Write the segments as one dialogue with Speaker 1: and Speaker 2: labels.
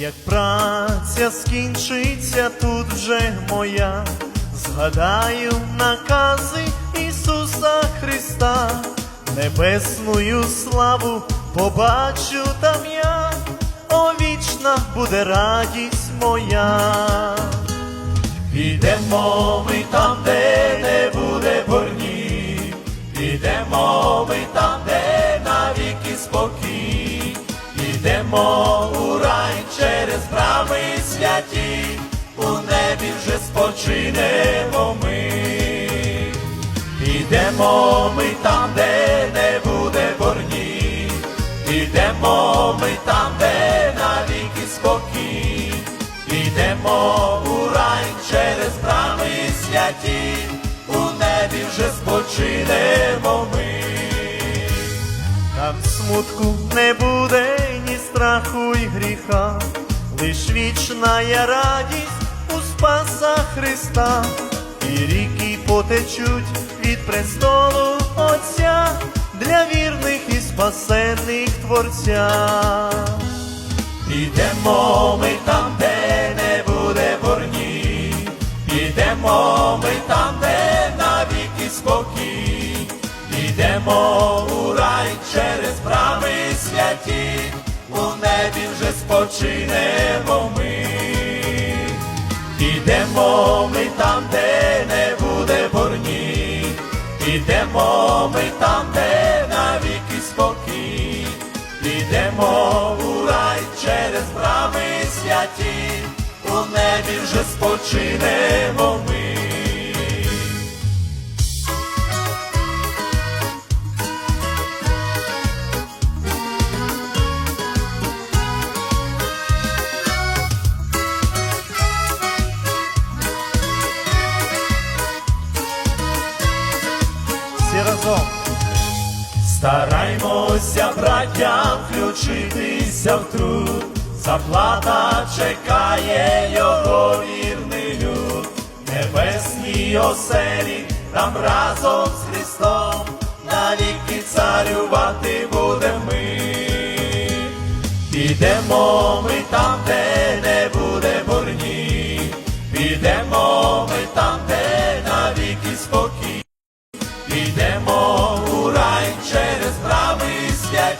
Speaker 1: Як праця скінчиться тут вже моя, згадаю накази Ісуса Христа, небесною славу побачу там я, о вічна буде радість моя. Підемо ми там, де не буде борні, підемо ми там, де навіки спокій, підемо через брами святі, у небі вже спочинемо ми. Підемо ми там, де не буде борні, підемо ми там, де навіки спокій, підемо у рай через брами святі, у небі вже спочинемо ми. Там смутку не буде ні страху й гріха, лиш вічна я радість у Спаса Христа, і ріки потечуть від престолу Отця для вірних і спасених Творця. Ідемо ми там, спочинемо ми. Підемо ми там, де не буде борні, підемо ми там, де навіки спокій, підемо у рай через брами святі, у небі вже спочинемо ми. Разом. Стараймося, браття, включитися в труд, заплата чекає його вірний люд, небесній оселі, там разом з Христом, навіки царювати будемо ми. Підемо ми там, де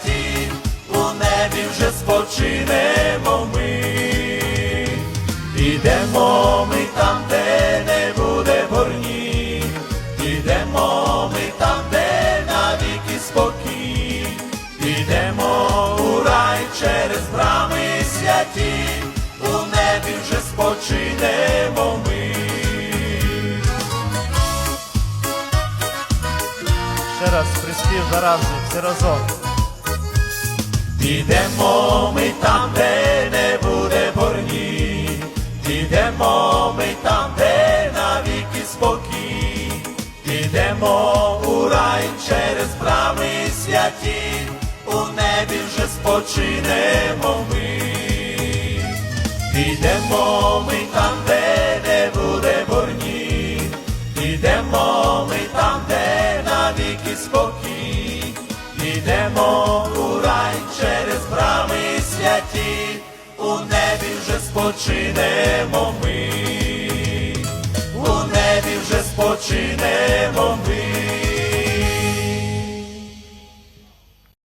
Speaker 1: святі, у небі вже спочинемо ми. Підемо ми там, де не буде борні, підемо ми там, де навіки спокій, підемо у рай через брами святі, у небі вже спочинемо ми. Ще раз приспів заразний, всі разом. Підемо ми там, де не буде борні, підемо ми там, де навіки спокій, підемо у рай через брами святі, у небі вже спочинемо ми. Підемо ми там, де не буде борні, підемо ми там, де навіки спокій, підемо спочинемо ми, у небі вже спочинемо ми.